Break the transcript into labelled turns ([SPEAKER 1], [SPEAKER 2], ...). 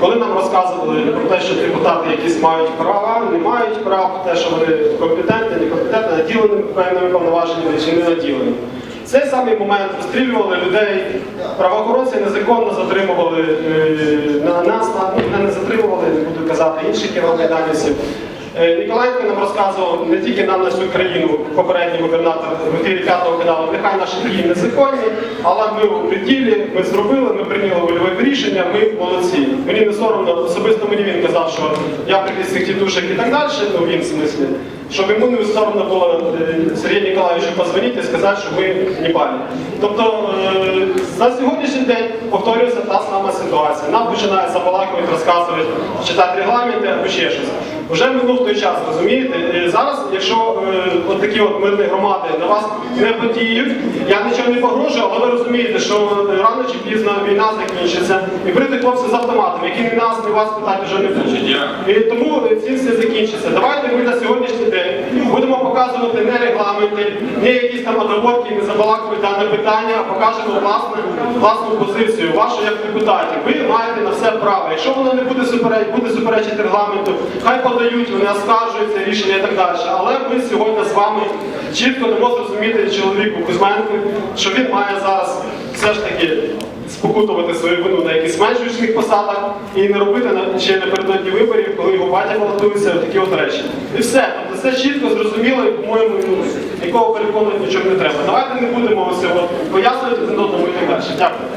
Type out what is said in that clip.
[SPEAKER 1] коли нам розказували про те, що депутати якісь мають права, не мають прав, те, що вони компетентні, некомпетентні, наділені певними повноваженнями чи не наділені. Цей самий момент розстрілювали людей, правоохоронці незаконно затримували е, на нас, на- не затримували, не буду казати, інших євромайданівців. Е, Ніколаєнко нам розказував не тільки нам на всю країну, попередній губернатор п'ятого каналу, нехай наші дії незаконні, але ми у приділі, ми зробили, ми прийняли вольове рішення, ми молодці. Мені не соромно, особисто мені він казав, що я приніс цих тітушек і так далі, ну він в смислі, щоб йому не соромно було е, Сергію Ніколаєвичу позвонити і сказати, що ми не балі. Тобто е, на сьогоднішній день повторюється та сама ситуація. Нам починають забалакувати, розказувати, читати регламенти або ще щось. Вже минув той час, розумієте? Е, Зараз, якщо е, от такі от мирні громади на вас не подіють, я нічого не погрожую, але ви розумієте, що рано чи пізно війна закінчиться. І прийдуть хлопці з автоматом, які ні нас, ні вас питати вже не будуть. І тому ці все закінчиться. Давайте ми на будемо показувати не регламенти, не якісь там отработки, не забалакувати дане питання, а покажемо власне, власну позицію, вашу як депутатів. Ви маєте на все право. Якщо воно не буде суперечити, буде суперечити регламенту, хай подають, вони оскаржуються рішення і так далі. Але ми сьогодні з вами чітко дамо зрозуміти чоловіку Кузьменку, що він має зараз все ж таки спокутувати свою вину на якихось менш вічних посадах і не робити ще напередодні виборів, коли його батя балотується, такі от речі. І все. Тобто все чітко, зрозуміло, і, по-моєму, ну, нікого переконувати нічого не треба. Давайте не будемо ось пояснювати один одному і так далі. Дякую.